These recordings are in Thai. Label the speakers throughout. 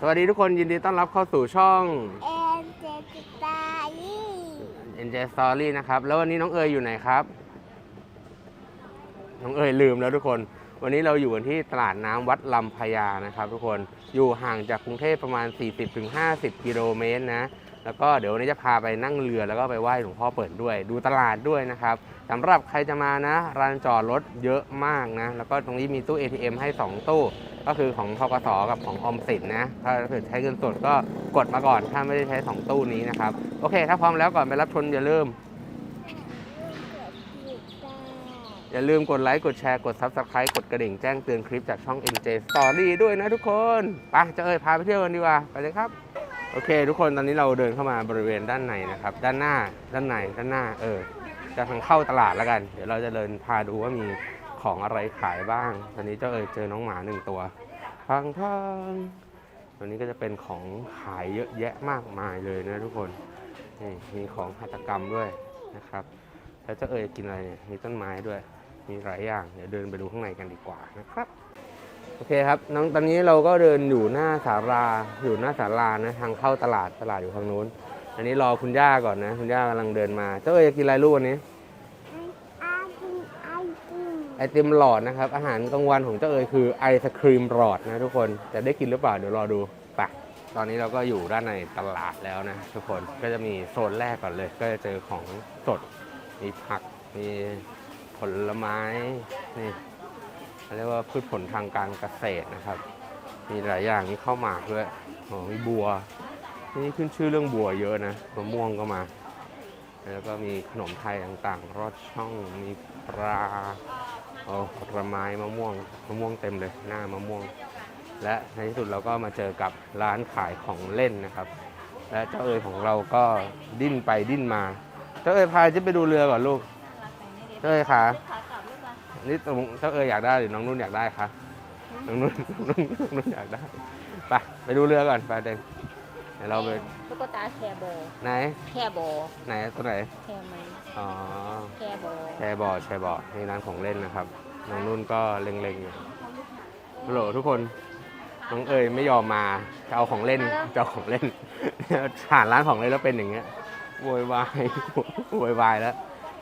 Speaker 1: สวัสดีทุกคนยินดีต้อนรับเข้าสู่ช่อง
Speaker 2: เอ็นเจสตารี่
Speaker 1: NJ Story นะครับ แล้ววันนี้น้องเอยอยู่ไหนครับ น้องเอยลืมแล้วทุกคน วันนี้เราอยู่กันที่ตลาดน้ำวัดลำพญานะครับ ทุกคนอยู่ห่างจากกรุงเทพประมาณ 40-50 กิโลเมตรนะ แล้วก็เดี๋ยววันนี้จะพาไปนั่งเรือแล้วก็ไปไหว้หลวงพ่อเปิดด้วย ดูตลาดด้วยนะครับ สำหรับใครจะมานะร้านจอดรถเยอะมากนะ แล้วก็ตรงนี้มีตู้ ATM ให้ 2 ตู้ ก็คือของทกสกับของออมสินนะ ถ้าเกิดใช้เงินสดก็กดมาก่อน ถ้าไม่ได้ใช้ 2 ตู้นี้นะครับ โอเค ถ้าพร้อมแล้วก่อนไปรับชมอย่าลืม อย่าลืมกดไลค์ กดแชร์ กด Subscribe กดกระดิ่งแจ้งเตือนคลิปจากช่อง NJ Story ด้วยนะทุกคน ไปจะเอ่ยพาไปเที่ยวกันดีกว่า ไปเลยครับโอเค ทุกคนตอนนี้เราเดินเข้ามาบริเวณด้านในนะครับ ด้านหน้า ด้านในด้านหน้าเออ จะทางเข้าตลาดแล้วกัน เดี๋ยวเราจะเดินพาดูว่ามีของอะไรขายบ้าง ตอนนี้เจ้าเอ่ยเจอน้องหมาหนึ่งตัวทางทางตัวนี้ก็จะเป็นของขายเยอะแยะมากมายเลยนะทุกคนนี่มีของหัตถกรรมด้วยนะครับ แล้วเจ้าเอ๋ยกินอะไรเนี่ยมีต้นไม้ด้วยมีหลายอย่าง เดี๋ยวเดินไปดูข้างในกันดีกว่านะครับ โอเคครับน้องตอนนี้เราก็เดินอยู่หน้าศาลาอยู่หน้าศาลานะทางเข้าตลาดตลาดอยู่ทางนู้น อันนี้รอคุณย่าก่อนนะ คุณย่ากำลังเดินมาเจ้าเอ๋ยจะกินอะไรลูกวันนี้
Speaker 2: ไอติมไอติม
Speaker 1: ไอติมหลอดนะครับ อาหารกลางวันของเจ้าเอ๋ยคือไอศครีมหลอดนะทุกคนจะได้กินหรือเปล่าเดี๋ยวรอดูไปตอนนี้เราก็อยู่ด้านในตลาดแล้วนะทุกคนก็จะมีโซนแรกก่อนเลย ก็จะเจอของสดมีผักมีผลไม้นี่เรียกว่าพืชผลทางการเกษตรนะครับ มีหลายอย่างมีข้าวหมากด้วยอ๋อมีบัว นี่ขึ้นชื่อเรื่องบัวเยอะนะมะม่วงก็มา แล้วก็มีขนมไทยต่างๆ รอดช่องมีปลาโอ้ผลไม้มะม่วงมะม่วงเต็มเลยหน้ามะม่วง และในที่สุดเราก็มาเจอกับร้านขายของเล่นนะครับ และเจ้าเอ๋ยของเราก็ดิ้นไปดิ้นมา เจ้าเอ๋ยพาจะไปดูเรือก่อนลูก เจ้าเอ๋ยขานี่ตรงเจ้าเอ๋ยอยากได้หรือน้องนุ่นอยากได้คะน้องนุ่นน้องนุ่นน้องนุ่นอยากได้ไปไปดูเรือก่อนไปเด็ก เดี๋ยวเราไป
Speaker 3: ตุ๊กตาแคร์โบ
Speaker 1: ไหน
Speaker 3: แคร์โบ
Speaker 1: ไหนตัวไหน
Speaker 3: แคร์ไหม
Speaker 1: อ๋อ
Speaker 3: แคร์โบ
Speaker 1: แชร์บอร์ดแชร์บอร์ดนี่ร้านของเล่นนะครับน้องนุ่นก็เล็งๆอยู่ฮัลโหลทุกคนน้องเอ๋ยไม่ยอมมาจะเอาของเล่นจะเอาของเล่นผ่านร้านของเล่นแล้วเป็นอย่างเงี้ยโวยวายโวยวายแล้ว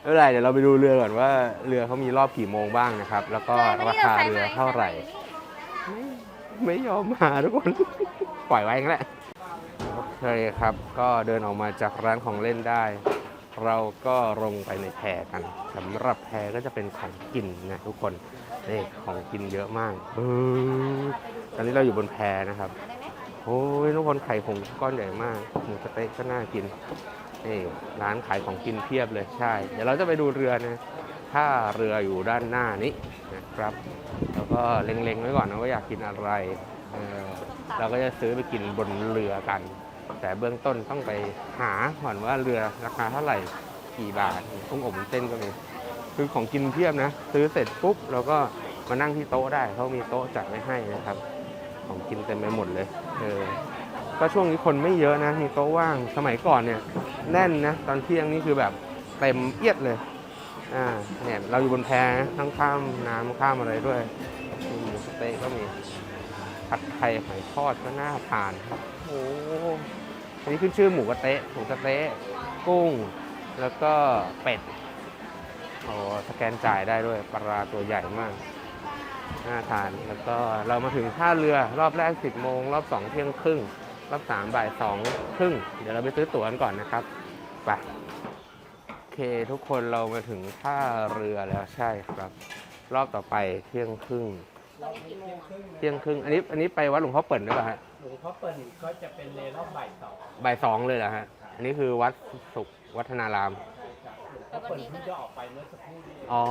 Speaker 1: ไม่เป็นไรเดี๋ยวเราไปดูเรือก่อนว่าเรือเขามีรอบกี่โมงบ้างนะครับ แล้วก็ราคาเรือเท่าไหร่ ไม่ยอมมาทุกคน ปล่อยไว้งั้นแหละ โอเคครับ ก็เดินออกมาจากร้านของเล่นได้ เราก็ลงไปในแพกันสำหรับแพก็จะเป็นของกินนะทุกคนนี่ของกินเยอะมากเออตอนนี้เราอยู่บนแพนะครับโอ้ยทุกคนไข่ผงก้อนใหญ่มากหมูสเต๊ะก็น่ากินนี่ร้านขายของกินเพียบเลยใช่ เดี๋ยวเราจะไปดูเรือนะถ้าเรืออยู่ด้านหน้านี้นะครับ แล้วก็เล็งๆไว้ก่อนนะว่าอยากกินอะไรเราก็จะซื้อไปกินบนเรือกัน แต่เบื้องต้นต้องไปหาก่อนว่าเรือราคาเท่าไหร่กี่บาทกุ้งอบเส้นก็มีคือของกินเพียบนะ ซื้อเสร็จปุ๊บเราก็มานั่งที่โต๊ะได้เขามีโต๊ะจัดไว้ให้นะครับ ของกินเต็มไปหมดเลยเออก็ช่วงนี้คนไม่เยอะนะ มีโต๊ะว่างสมัยก่อนเนี่ย แน่นนะ ตอนเที่ยงนี่คือแบบเต็มเอียดเลยอ่าเนี่ยเราอยู่บนแพทั้งข้ามน้ำข้ามอะไรด้วยมีหมูสเต๊ะก็มีผัดไทยหอยทอดก็น่าทานครับ โอ้อันนี้ขึ้นชื่อหมูกระเต๊ะหมูสะเต๊ะกุ้ง แล้วก็เป็ดโอ้สแกนจ่ายได้ด้วยปลาตัวใหญ่มากน่าทาน แล้วก็เรามาถึงท่าเรือรอบแรก 10 โมง รอบ 2 เที่ยงครึ่ง รอบ 3 บ่าย2ครึ่ง เดี๋ยวเราไปซื้อตั๋วกันก่อนนะครับ ไป โอเคทุกคนเรามาถึงท่าเรือแล้วใช่ครับ รอบต่อไปเที่ยงครึ่ง เที่ยงครึ่งอันนี้อันนี้ไปวัดหลวงพ่อเปิ่นด้วยป่ะฮะ
Speaker 4: หลวงพ่อเปิ่นก็จะเป็นในรอบบ่ายสอง
Speaker 1: บ่ายสองเลยเหรอฮะอันนี้คือวัดสุขวัฒนาราม
Speaker 4: หลวงพ่อเปิ่นเพิ่งจะออกไปเมื่อสักครู่นี้
Speaker 1: อ๋อ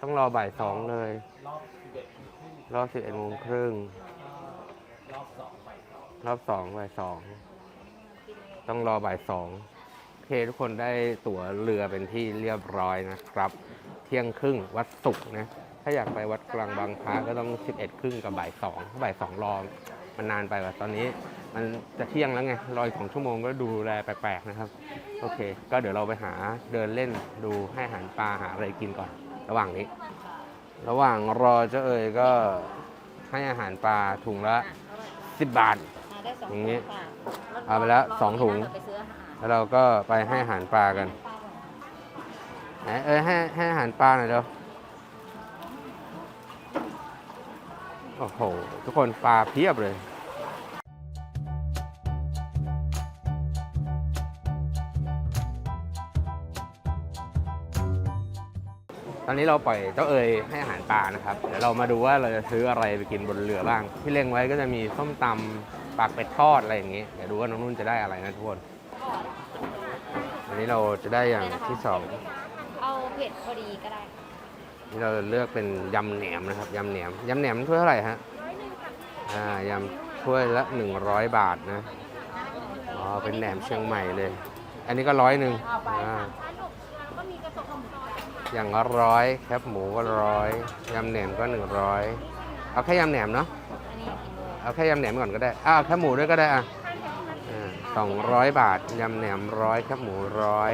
Speaker 1: ต้องรอบ่ายสองเลย
Speaker 4: รอบสิบเอ็ดครึ่ง
Speaker 1: รอบ11โมงครึ่ง
Speaker 4: รอบสองบ่ายสอง
Speaker 1: รอบสองบ่ายสองต้องรอบ่ายสองโอเคทุกคนได้ตั๋วเรือเป็นที่เรียบร้อยนะครับ เที่ยงครึ่งวัดสุกร์นะ ถ้าอยากไปวัดกลางบางพระก็ต้อง 11ครึ่งกับบ่ายสองถ้าบ่ายสองรอมันนานไปว่ะตอนนี้ มันจะเที่ยงแล้วไงรออีกสองชั่วโมงก็ดูแลแปลกๆนะครับ โอเค ก็เดี๋ยวเราไปหาเดินเล่นดูให้อาหารปลาหาอะไรกินก่อน ระหว่างนี้ ระหว่างรอเจ้าเอ๋ยก็ให้อาหารปลาถุงละ10 บาท
Speaker 3: ได้สอง
Speaker 1: อย่างงี้
Speaker 3: ค่ะ
Speaker 1: เอาไปแล้วสองถุง
Speaker 3: เราไปซื้ออาหาร
Speaker 1: แล้วเราก็ไปให้อาหารปลากันไหนเอ้ยให้ให้อาหารปลาหน่อยเดี๋ยว โอ้โห ทุกคนปลาเพียบเลยตอนนี้เราปล่อยเจ้าเอ๋ยให้อาหารปลานะครับ เดี๋ยวเรามาดูว่าเราจะซื้ออะไรไปกินบนเรือบ้าง ที่เล็งไว้ก็จะมีส้มตำปากเป็ดทอดอะไรอย่างงี้เดี๋ยวดูว่าน้องนุ่นจะได้อะไรนะทุกคนอันนี้เราจะได้อย่างที่สอง
Speaker 3: เอาเผ็ดพอดีก็ได้
Speaker 1: นี่เราเลือกเป็นยำแหนมนะครับยำแหนมยำแหนมถ้วยเท่าไหร่ฮะอ่ายำถ้วยละ 100 บาทนะอ๋อเป็นแหนมเชียงใหม่เลย อันนี้ก็ร้อยหนึ่งอ่าอย่างละร้อยแคบหมูก็ร้อยยำแหนมก็100เอาแค่ยำแหนมเนาะเอาแค่ยำแหนมก่อนก็ได้อ่าแค่หมูด้วยก็ได้อะสองร้อยบาทยำแหนมร้อยแคบหมูร้อย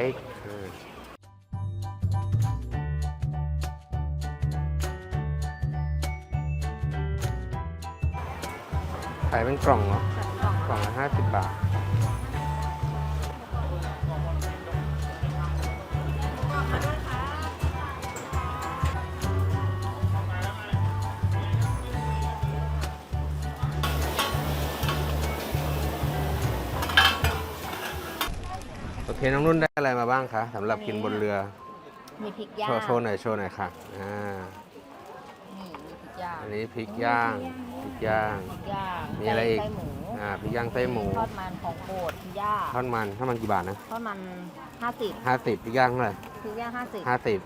Speaker 1: ขายเป็นกล่องเหรอกล่องละห้าสิบบาท โอเค น้องนุ่นได้อะไรมาบ้างคะสำหรับกินบนเรือ
Speaker 3: มีพริกย่าง
Speaker 1: โชว์โชว์หน่อยโชว์หน่อยค่ะอ่า
Speaker 3: นี่มีพริกย่าง
Speaker 1: อันนี้พริกย่าง พริกย่าง
Speaker 3: พริกย่าง
Speaker 1: มีอะไรอีก
Speaker 3: ไส้หมู
Speaker 1: อ่าพริกย่างไส้หมู
Speaker 3: ทอดมันของโปรดพริกย่าง
Speaker 1: ทอดมันทอดมันกี่บาทนะ
Speaker 3: ทอดมันห้าสิบ
Speaker 1: ห้าสิบพริกย่างเท่าไหร่
Speaker 3: พริกย่างห้าสิบ
Speaker 1: ห้าสิบ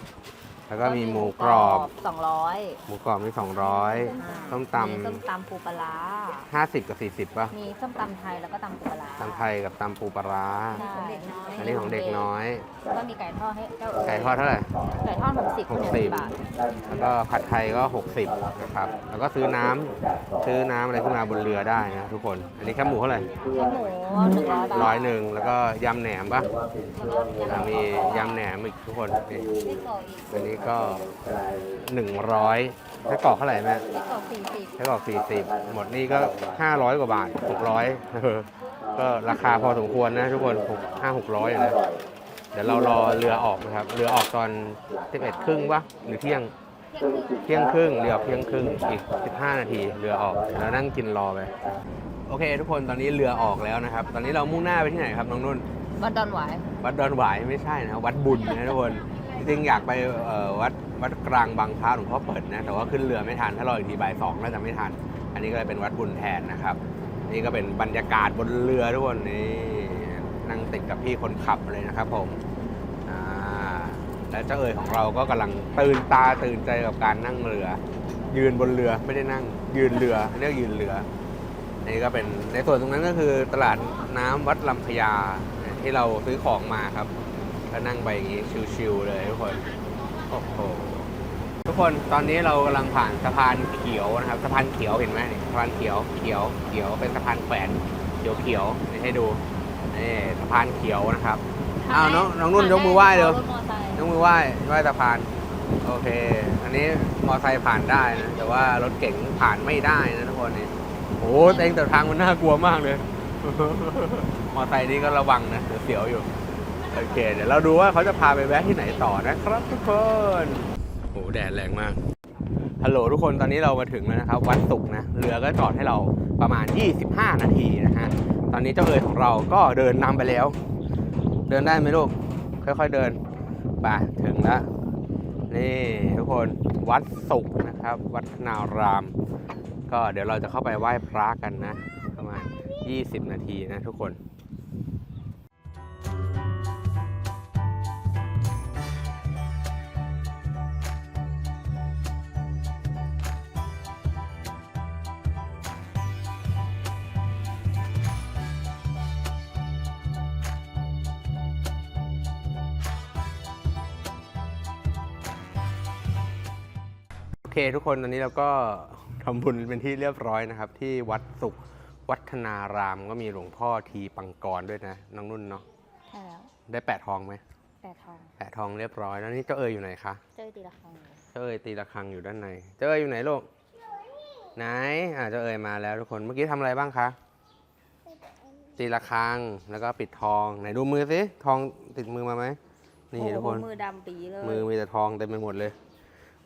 Speaker 1: แล้วก็มีหมูกรอบ
Speaker 3: สองร้อย
Speaker 1: หมูกรอบมีสองร้อยส้มตำ
Speaker 3: มีส้มตำปูปลาร้า
Speaker 1: ห้าสิบกับสี่สิบป่ะ
Speaker 3: มีส้มตำไทยแล้วก็ตำปูปลาร้า
Speaker 1: ตำไทยกับตำปูปลาร้า
Speaker 3: ใช่
Speaker 1: อันนี้ของเด็กน้อย
Speaker 3: แล้วก็มีไก่ทอดให้เจ้าเอ๋ย
Speaker 1: ไก่ทอดเท่าไหร่
Speaker 3: ไก่ทอดหกสิบ
Speaker 1: หกสิบ
Speaker 3: บาท
Speaker 1: แล้วก็ผัดไทยก็ 60นะครับ แล้วก็ซื้อน้ำซื้อน้ำอะไรขึ้นมาบนเรือได้นะทุกคน อันนี้แค่หมูเท่าไหร่
Speaker 3: แค่หมูหนึ่งร้อยบาท
Speaker 1: ร้อยหนึ่งแล้วก็ยำแหนมป่ะ
Speaker 3: แล้วก็
Speaker 1: อ่ามียำแหนมอีกทุกคนนี่
Speaker 3: ไส้กรอกอีก
Speaker 1: อันนี้ก็ 100ไส้กรอกเท่าไหร่แม่
Speaker 3: ไส้กรอกสี่สิบ
Speaker 1: ไส้กรอก40 หมดนี่ก็ 500 กว่าบาท 600เออก็ราคาพอสมควรนะทุกคน6 5 600อยู่นะ เดี๋ยวเรารอเรือออกนะครับ เรือออกตอน11ครึ่งป่ะหรือเที่ยง เที่ยงครึ่ง เรือออกเที่ยงครึ่ง อีก 15 นาที เรือออกแล้วนั่งกินรอไป โอเค ทุกคน ตอนนี้เรือออกแล้วนะครับ ตอนนี้เรามุ่งหน้าไปที่ไหนครับน้องนุ่น
Speaker 3: บันดอนหวาย
Speaker 1: วัดดอนหวายไม่ใช่นะวัดบุญนะทุกคน จริงๆอยากไปเอ่อวัดวัดกลางบางพระหลวงพ่อเปิดนะ แต่ว่าขึ้นเรือไม่ทัน ถ้ารออีกทีบ่ายสองน่าจะไม่ทัน อันนี้ก็เลยเป็นวัดบุญแทนนะครับ นี่ก็เป็นบรรยากาศบนเรือทุกคนนี่นั่งติดกับพี่คนขับเลยนะครับผมอ่าและเจ้าเอ๋ยของเราก็กำลังตื่นตาตื่นใจกับการนั่งเรือ ยืนบนเรือไม่ได้นั่ง ยืนเรือเรียกยืนเรือนี่ก็เป็นในส่วนตรงนั้นก็คือตลาดน้ำวัดลำพญาที่เราซื้อของมาครับ ก็นั่งไปอย่างนี้ชิวๆเลยทุกคนโอ้โหทุกคนตอนนี้เรากำลังผ่านสะพานเขียวนะครับสะพานเขียวเห็นไหมนี่สะพานเขียวเขียวเขียวเป็นสะพานแขวนเขียวเขียวนี่ให้ดูนี่สะพานเขียวนะครับอ้าวน้องน้องนุ่นยกมือไหว้เร็ว
Speaker 3: รถมอไซค์
Speaker 1: ยกมือไหว้ไหว้สะพานโอเค อันนี้มอไซค์ผ่านได้นะ แต่ว่ารถเก๋งผ่านไม่ได้นะทุกคนนี่โอ้เต็งแต่ทางมันน่ากลัวมากเลย มอไซค์นี่ก็ระวังนะเสียวๆอยู่ โอเค เดี๋ยวเราดูว่าเขาจะพาไปแวะที่ไหนต่อนะครับทุกคนโอ้แดดแรงมาก ฮัลโหลทุกคนตอนนี้เรามาถึงแล้วนะครับ วัดสุกร์นะ เรือก็จอดให้เราประมาณ 25 นาทีนะฮะ ตอนนี้เจ้าเอ๋ยของเราก็เดินนำไปแล้ว เดินได้ไหมลูก ค่อยๆเดินไปถึงแล้ว นี่ทุกคนวัดสุขนะครับ วัดนาราม ก็เดี๋ยวเราจะเข้าไปไหว้พระกันนะ ประมาณ 20 นาทีนะทุกคน เคทุกคนตอนนี้เราก็ทำบุญเป็นที่เรียบร้อยนะครับ ที่วัดสุขวัฒนารามก็มีหลวงพ่อทีปังกรด้วยนะน้องนุ่นเนาะ
Speaker 3: ใช่แล้ว
Speaker 1: ได้แปะทองไหม
Speaker 3: แต่ทอง
Speaker 1: แปะทองเรียบร้อยแล้วนี่เจ้าเอ๋ยอยู่ไหนคะ
Speaker 3: เจ้าตีละครัง
Speaker 1: เจ้าเอ๋ยตีระฆังอยู่ด้านในเจ้าเอ๋ยอยู่ไหนลูกไหนอ่าเจ้าเอ๋ยมาแล้วทุกคนเมื่อกี้ทำอะไรบ้างคะ
Speaker 2: ไป
Speaker 1: ตีละครังแล้วก็ปิดทองไหนดูมือสิทองติดมือมาไหมนี่
Speaker 3: โอ้
Speaker 1: ทุก
Speaker 3: โห
Speaker 1: คน
Speaker 3: มือดำปีเลย
Speaker 1: มือมีแต่ทองเต็มไปหมดเลย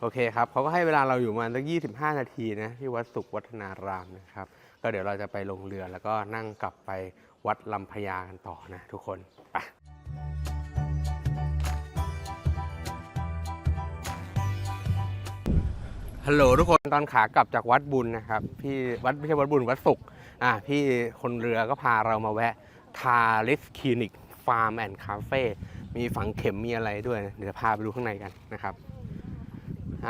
Speaker 1: โอเคครับเขาก็ให้เวลาเราอยู่ประมาณสัก25นาทีนะที่วัดสุขวัฒนารามนะครับ ก็เดี๋ยวเราจะไปลงเรือแล้วก็นั่งกลับไปวัดลำพญากันต่อนะทุกคนไปฮัลโหลทุกคนตอนขากลับจากวัดบุญนะครับพี่วัดไม่ใช่วัดบุญวัดสุขอะพี่คนเรือก็พาเรามาแวะทาริสคลินิกฟาร์มแอนด์คาเฟ่มีฝังเข็มมีอะไรด้วยนะเดี๋ยวพาไปดูข้างในกันนะครับ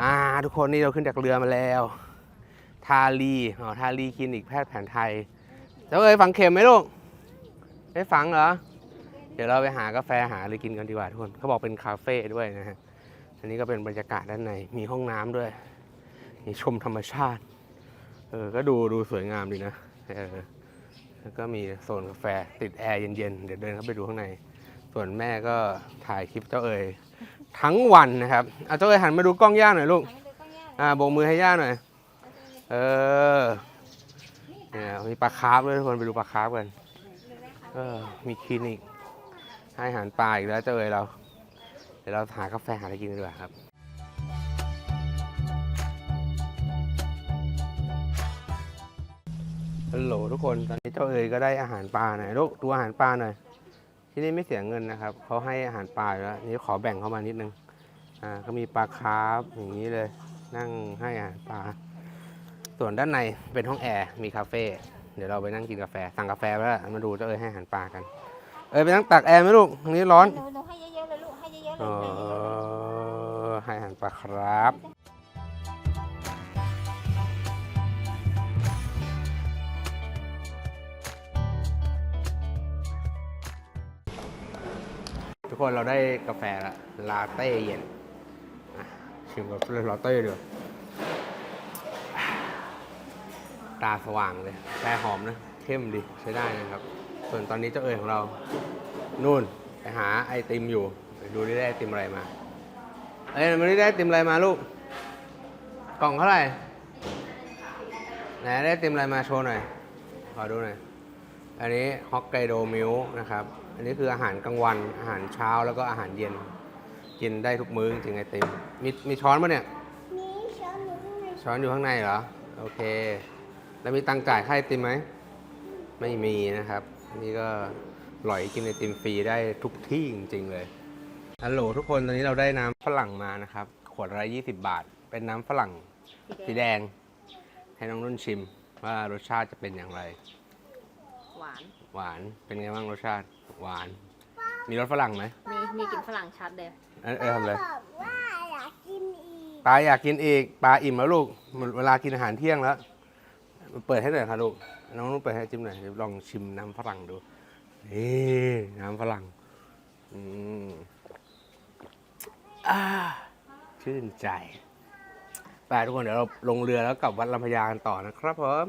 Speaker 1: อ่าทุกคนนี่เราขึ้นจากเรือมาแล้ว ทาลีอ๋อทาลีคลินิกแพทย์แผนไทยแล้วเอ้ยฝังเข็มไหมลูกได้ฝังเหรอ เดี๋ยวเราไปหากาแฟหาอะไรกินกันดีกว่าทุกคนเขาบอกเป็นคาเฟ่ด้วยนะฮะอันนี้ก็เป็นบรรยากาศด้านในมีห้องน้ำด้วยมีชมธรรมชาติเออก็ดูดูสวยงามดีนะเออแล้วก็มีโซนกาแฟติดแอร์เย็นๆเดี๋ยวเดินเข้าไปดูข้างใน ส่วนแม่ก็ถ่ายคลิปเจ้าเอ๋ย ทั้งวันนะครับเอาเจ้าเอ๋ยหันมาดูกล้องย่าหน่อยลูกอ่าโบกมือให้ย่าหน่อย เออเนี่ยมีปลาคาร์ฟด้วยทุกคนไปดูปลาคาร์ฟกันเออมีคลินิกให้อาหารปลาอีกแล้วเจ้าเอ๋ยเรา เดี๋ยวเราหากาแฟหาอะไรกินกันดีกว่าครับฮัลโหลทุกคนตอนนี้เจ้าเอ๋ยก็ได้อาหารปลาหน่อยลูกดูอาหารปลาหน่อย ที่นี่ไม่เสียเงินนะครับเขาให้อาหารปลาอยู่แล้วนี่ขอแบ่งเข้ามานิดนึงอ่าก็มีปลาคาร์ฟอย่างนี้เลย นั่งให้อาหารปลาส่วนด้านในเป็นห้องแอร์มีคาเฟ่เดี๋ยวเราไปนั่งกินกาแฟสั่งกาแฟไว้แล้วมาดูเจ้าเอ๋ยให้อาหารปลากัน เอ้ยไปนั่งตักแอร์ไหมลูกตรงนี้ร้อน
Speaker 3: หนูหนูให้เยอะๆเลยลูกให้เยอะๆเล
Speaker 1: เอย
Speaker 3: ให้เยอะๆเลย
Speaker 1: อให้อาหารปลาครับ กคนเราได้กาแฟละลาเต้เย็นชิมกับลาเต้เดียวตาสว่างเลยกาแช่หอมนะ เข้มดีใช้ได้นะครับ ส่วนตอนนี้เจ้าเอ๋ยของเรา นู่นไปหาไอติมอยู่ไปดูได้ไอติมอะไรมา เอ้ยมันได้ไอติมอะไรมาลูก กล่องเท่าไหร่ ไหนได้ไอติมอะไรมาโชว์หน่อย ขอดูหน่อย อันนี้ฮอกไกโดมิลนะครับ อันนี้คืออาหารกลางวัน อาหารเช้าแล้วก็อาหารเย็น กินได้ทุกมื้อจริงๆไอติมมีมีช้อนปะเนี่ย
Speaker 2: นี่ช้อนหนูข้างใน
Speaker 1: ช้อนอยู่ข้างในเหรอ โอเค แล้วมีตังค์จ่ายค่าไอติมไหม ไม่มีนะครับ นี่ก็หลอยกินไอติมฟรีได้ทุกที่จริง ๆ เลย ฮัลโหลทุกคน ตอนนี้เราได้น้ำฝรั่งมานะครับ ขวดละ20บาท เป็นน้ำฝรั่งสีแดง ให้น้องนุ่นชิมว่ารสชาติจะเป็นอย่างไร
Speaker 3: หวาน
Speaker 1: หวาน เป็นไงบ้างรสชาติ หวาน มีรสฝรั่งไหม
Speaker 3: มีมีกลิ่นฝรั่งชัดเลย
Speaker 1: เอ้ยเออทำอะไร
Speaker 2: บอกว่าอยากกินอีก
Speaker 1: ปลาอยากกินอีกปลาอิ่มแล้วลูกหมดเวลากินอาหารเที่ยงแล้ว เปิดให้หน่อยค่ะลูกน้องนุ่นเปิดให้จิ้มหน่อยเดี๋ยวลองชิมน้ำฝรั่งดูนี่น้ำฝรั่งอืมอ่าชื่นใจไปทุกคนเดี๋ยวเราลงเรือแล้วกลับวัดลำพญากันต่อนะครับผม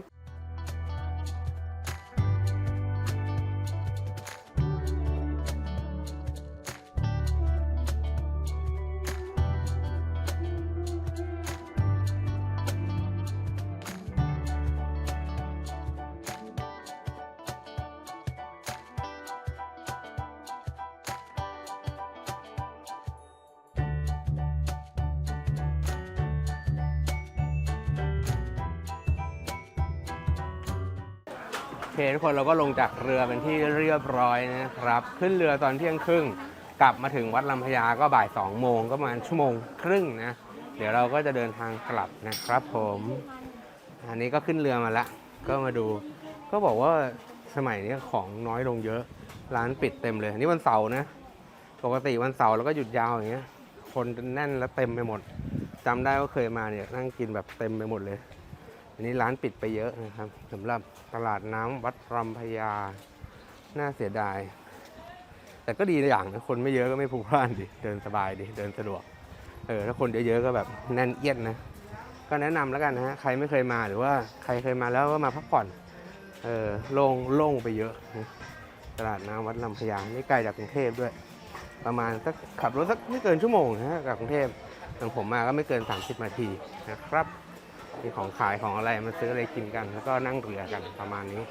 Speaker 1: ทุกคนเราก็ลงจากเรือเป็นที่เรียบร้อยนะครับ ขึ้นเรือตอนเที่ยงครึ่ง กลับมาถึงวัดลำพญาก็บ่ายสองโมงก็ประมาณชั่วโมงครึ่งนะ เดี๋ยวเราก็จะเดินทางกลับนะครับผม อันนี้ก็ขึ้นเรือมาละ ก็มาดู ก็บอกว่าสมัยนี้ของน้อยลงเยอะ ร้านปิดเต็มเลยนี่วันเสาร์นะ ปกติวันเสาร์เราก็หยุดยาวอย่างเงี้ย คนแน่นแล้วเต็มไปหมดจำได้ว่าเคยมาเนี่ยนั่งกินแบบเต็มไปหมดเลยันนี้ร้านปิดไปเยอะนะครับสำหรับตลาดน้ำวัดรำพญาน่าเสียดาย แต่ก็ดีอย่างนะคนไม่เยอะก็ไม่พลุกพล่านดิเดินสบายดิเดินสะดวกเออถ้าคนเยอะๆก็แบบแน่นเอียดนะก็แนะนำแล้วกันนะฮะใครไม่เคยมาหรือว่าใครเคยมาแล้วก็มาพักผ่อนเออโล่งโล่งไปเยอะนะตลาดน้ำวัดลำพญาไม่ไกลจากกรุงเทพด้วย ประมาณสักขับรถสักไม่เกินชั่วโมงนะฮะจากกรุงเทพอย่างผมมาก็ไม่เกิน 30นาทีนะครับ มีของขายของอะไรมาซื้ออะไรกินกัน แล้วก็นั่งเรือกันประมาณนี้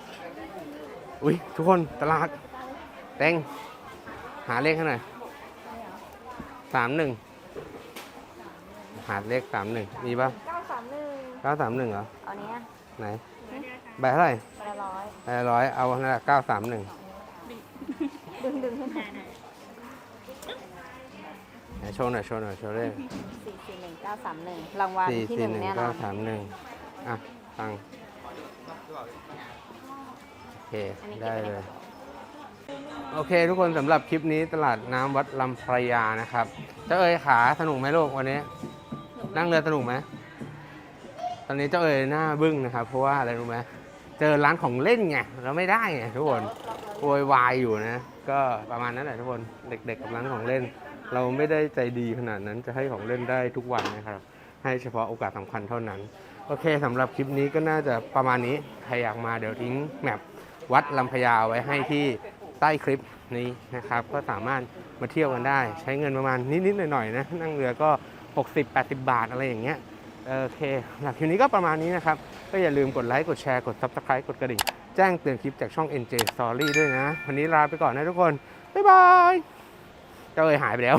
Speaker 1: อุ้ยทุกคนตลาดเต็งหาเลขให้หน่อยสามหนึ่งหาเลขสามหนึ่งมีป่ะ
Speaker 3: เก้าสามหนึ่ง
Speaker 1: เก้าสามหนึ่งเหรอ
Speaker 3: เอาเนี้ย
Speaker 1: ไหน ใบเท่าไหร่
Speaker 3: ไปละร้อย
Speaker 1: ใบละร้อยเอานั่นแหละเก้าสามหนึ่ง
Speaker 3: ดึงดึงขึ้นมา
Speaker 1: โชว์หน่อยโชว์หน่อยโชว์เลข
Speaker 3: สี่สี่หนึ่งเก้าสามหนึ่งรางวัล
Speaker 1: สี่
Speaker 3: ที่ห
Speaker 1: สี่
Speaker 3: นึ่ง
Speaker 1: หนึ่ง
Speaker 3: แน่นอ
Speaker 1: เก้านสามหนึ่งอะตังค์โอเค ได้เลย โอเค ทุกคนสำหรับคลิปนี้ตลาดน้ำวัดลำพระยานะครับเจ้าเอ๋ยขาสนุกไหมลูกวันนี้ นั่งเรือสนุกไหมตอนนี้เจ้าเอ๋ยหน้าบึ้งนะครับ เพราะว่าอะไรรู้ไหมเจอร้านของเล่นไงเราไม่ได้ไงทุกคน โวยวายอยู่นะ ก็ประมาณนั้นแหละทุกคน เด็กๆกับร้านของเล่น เราไม่ได้ใจดีขนาดนั้นจะให้ของเล่นได้ทุกวันนะครับ ให้เฉพาะโอกาสสำคัญเท่านั้น โอเคสำหรับคลิปนี้ก็น่าจะประมาณนี้ ใครอยากมาเดี๋ยวทิ้งแมปวัดลำพญาไว้ให้ที่ใต้คลิปนี้นะครับ ก็สามารถมาเที่ยวกันได้ ใช้เงินประมาณนิดๆหน่อยๆนะนั่งเรือก็ 60-80 บาทอะไรอย่างเงี้ยโอเคสำหรับคลิปนี้ก็ประมาณนี้นะครับ ก็อย่าลืมกดไลค์ กดแชร์ กด Subscribe กดกระดิ่ง แจ้งเตือนคลิปจากช่อง NJ Story ด้วยนะ วันนี้ลาไปก่อนนะทุกคน บ๊ายบาย ก็เลยหายไปแล้ว